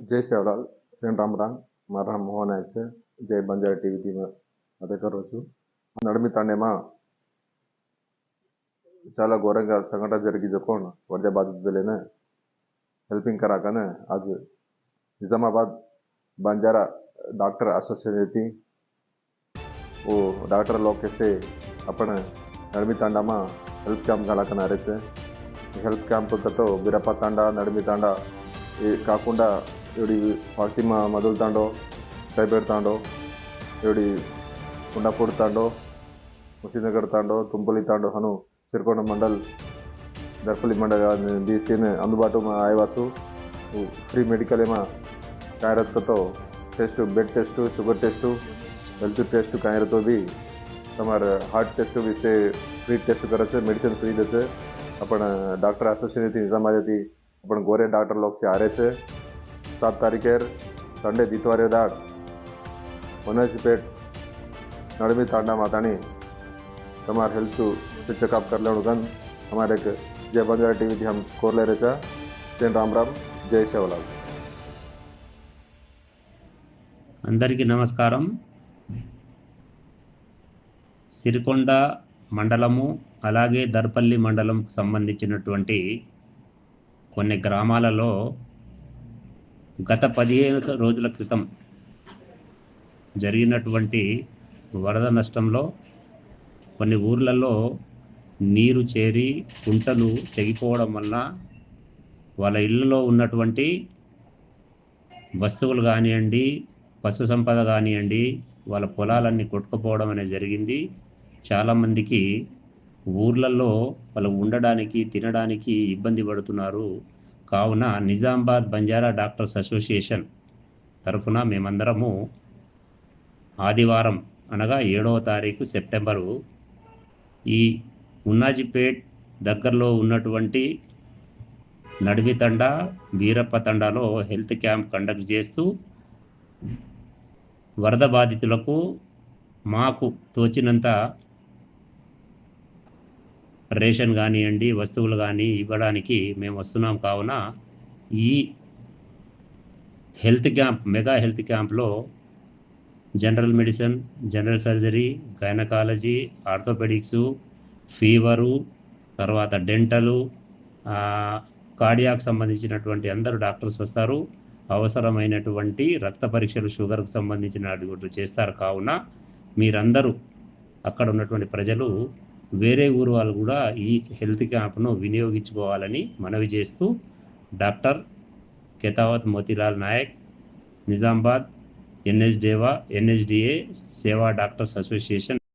जय सेवड़ा श्री राम राम। मैं राम मोहन आय से जय बंजार टीवी टीम अद्कु नड़मताने चाल घोर संघट ज़रिए जो वर्जा बाध्य हेलपिंग करा आज निजामाबाद बंजारा डॉक्टर एसोसिएशन थी। वो डॉक्टर लोकेश अपने नड़मी तांडा हेल्प कैंप गलाकन आ रहे हेल्प कैंप तो, तो बीरपा तांडा नड़मी तांडा का एवड़ी पार्टी मदलतांडो स्टैपेड़ो एवड़ी कुंडापूर्ताो तुम्पली तुम्पलीतांडो हनु सिरको मंडल, दर्पली मंडल बीसी अदाट आयवास फ्री मेडिकल कैरस तो test blood test, sugar test, health test कैर तो भी समर हार्ट टेस्ट भी से फ्री टेस्ट करे से मेडिसिन फ्री दे से अपन डॉक्टर एसोसिएशन थी निजामा थी अपन गोरे डॉक्टर लोग से आ रहे से સાત તારીખે સંડે દિતવારે દાડ વનસપેટ નળમી તાંડા માતાની તમારે હેલ્થ से चेकअप कर लेवण गन हमारे एक जय बंजारा टीवी थी हम कोर ले रहे सेन राम राम जय सेवलाल అందరికీ నమస్కారం సిరికొండ మండలము అలాగే దర్పల్లి మండలం సంబంధించినటువంటి కొన్ని గ్రామాలలో గత పదిహేను రోజుల క్రితం జరిగినటువంటి వరద నష్టంలో కొన్ని ఊర్లలో నీరు చేరి కుంటలు తెగిపోవడం వల్ల వాళ్ళ ఇళ్ళలో ఉన్నటువంటి వస్తువులు కానివ్వండి పశు సంపద కానివ్వండి వాళ్ళ పొలాలన్నీ కొట్టుకుపోవడం అనేది జరిగింది. చాలామందికి ఊర్లలో వాళ్ళు ఉండడానికి తినడానికి ఇబ్బంది పడుతున్నారు. కావున నిజామాబాద్ బంజారా డాక్టర్స్ అసోసియేషన్ తరఫున మేమందరము ఆదివారం అనగా ఏడవ తారీఖు సెప్టెంబరు ఈ ఉన్నాజిపేట్ దగ్గరలో ఉన్నటువంటి నడిమితండ వీరప్ప తండాలో హెల్త్ క్యాంప్ కండక్ట్ చేస్తూ వరద బాధితులకు మాకు తోచినంత రేషన్ కానివ్వండి వస్తువులు కానీ ఇవ్వడానికి మేము వస్తున్నాం కావున ఈ హెల్త్ క్యాంప్ మెగా హెల్త్ క్యాంప్లో general medicine general surgery gynaecology orthopaedics fever తర్వాత డెంటలు కార్డియాక్ సంబంధించినటువంటి అందరూ డాక్టర్స్ వస్తారు. అవసరమైనటువంటి రక్త పరీక్షలు షుగర్కు సంబంధించినటువంటి చేస్తారు కావున మీరందరూ అక్కడ ఉన్నటువంటి ప్రజలు వేరే ఊరు వాళ్ళు కూడా ఈ హెల్త్ క్యాంప్ను వినియోగించుకోవాలని మనవి చేస్తూ డాక్టర్ కెతావత్ మోతీలాల్ నాయక్ నిజామాబాద్ ఎన్హెచ్డేవా ఎన్హెచ్డిఏ సేవా డాక్టర్స్ అసోసియేషన్